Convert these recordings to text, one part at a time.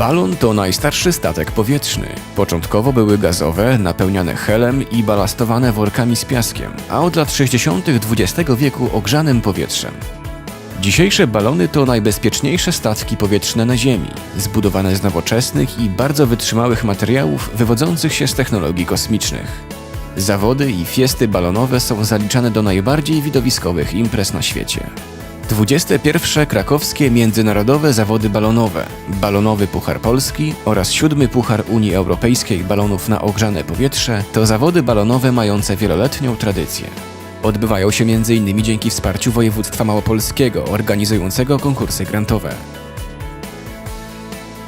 Balon to najstarszy statek powietrzny. Początkowo były gazowe, napełniane helem i balastowane workami z piaskiem, a od lat 60. XX wieku ogrzanym powietrzem. Dzisiejsze balony to najbezpieczniejsze statki powietrzne na Ziemi, zbudowane z nowoczesnych i bardzo wytrzymałych materiałów wywodzących się z technologii kosmicznych. Zawody i fiesty balonowe są zaliczane do najbardziej widowiskowych imprez na świecie. 21. Krakowskie Międzynarodowe Zawody Balonowe, Balonowy Puchar Polski oraz 7. Puchar Unii Europejskiej Balonów na ogrzane powietrze to zawody balonowe mające wieloletnią tradycję. Odbywają się m.in. dzięki wsparciu województwa małopolskiego organizującego konkursy grantowe.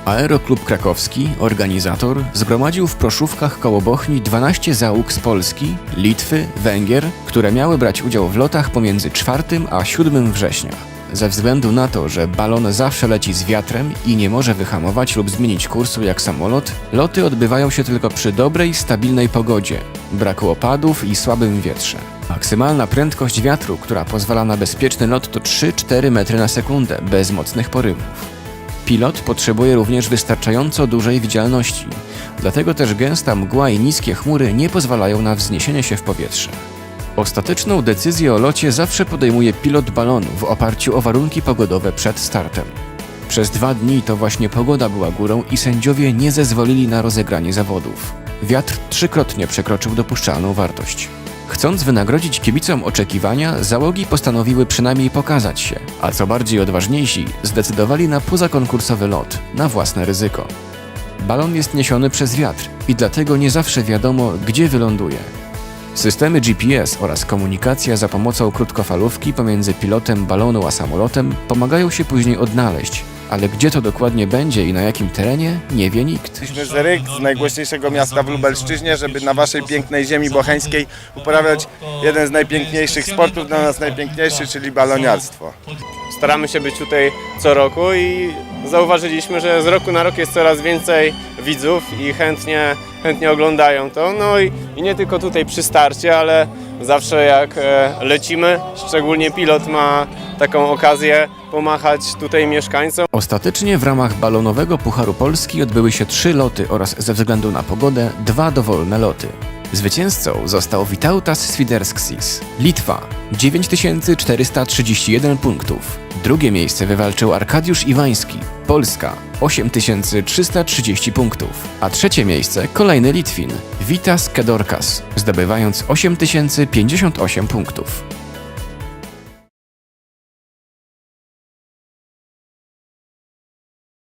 Aeroklub Krakowski, organizator, zgromadził w Proszówkach koło Bochni 12 załóg z Polski, Litwy, Węgier, które miały brać udział w lotach pomiędzy 4 a 7 września. Ze względu na to, że balon zawsze leci z wiatrem i nie może wyhamować lub zmienić kursu jak samolot, loty odbywają się tylko przy dobrej, stabilnej pogodzie, braku opadów i słabym wietrze. Maksymalna prędkość wiatru, która pozwala na bezpieczny lot to 3-4 metry na sekundę, bez mocnych porywów. Pilot potrzebuje również wystarczająco dużej widzialności, dlatego też gęsta mgła i niskie chmury nie pozwalają na wzniesienie się w powietrze. Ostateczną decyzję o locie zawsze podejmuje pilot balonu w oparciu o warunki pogodowe przed startem. Przez dwa dni to właśnie pogoda była górą i sędziowie nie zezwolili na rozegranie zawodów. Wiatr trzykrotnie przekroczył dopuszczalną wartość. Chcąc wynagrodzić kibicom oczekiwania, załogi postanowiły przynajmniej pokazać się, a co bardziej odważniejsi, zdecydowali na pozakonkursowy lot, na własne ryzyko. Balon jest niesiony przez wiatr i dlatego nie zawsze wiadomo, gdzie wyląduje. Systemy GPS oraz komunikacja za pomocą krótkofalówki pomiędzy pilotem balonu a samolotem pomagają się później odnaleźć, ale gdzie to dokładnie będzie i na jakim terenie, nie wie nikt. Jesteśmy z Ryk, z najgłośniejszego miasta w Lubelszczyźnie, żeby na waszej pięknej ziemi bocheńskiej uprawiać jeden z najpiękniejszych sportów, dla nas najpiękniejszy, czyli baloniarstwo. Staramy się być tutaj co roku i zauważyliśmy, że z roku na rok jest coraz więcej widzów i chętnie, chętnie oglądają to. No i, i nie tylko tutaj przy starcie, ale zawsze jak e, lecimy, szczególnie pilot ma taką okazję pomachać tutaj mieszkańcom. Ostatecznie w ramach balonowego Pucharu Polski odbyły się trzy loty oraz ze względu na pogodę dwa dowolne loty. Zwycięzcą został Vitautas Swiderskis, Litwa 9431 punktów. Drugie miejsce wywalczył Arkadiusz Iwański, Polska 8330 punktów, a trzecie miejsce kolejny Litwin, Vitas Kedorkas, zdobywając 8058 punktów.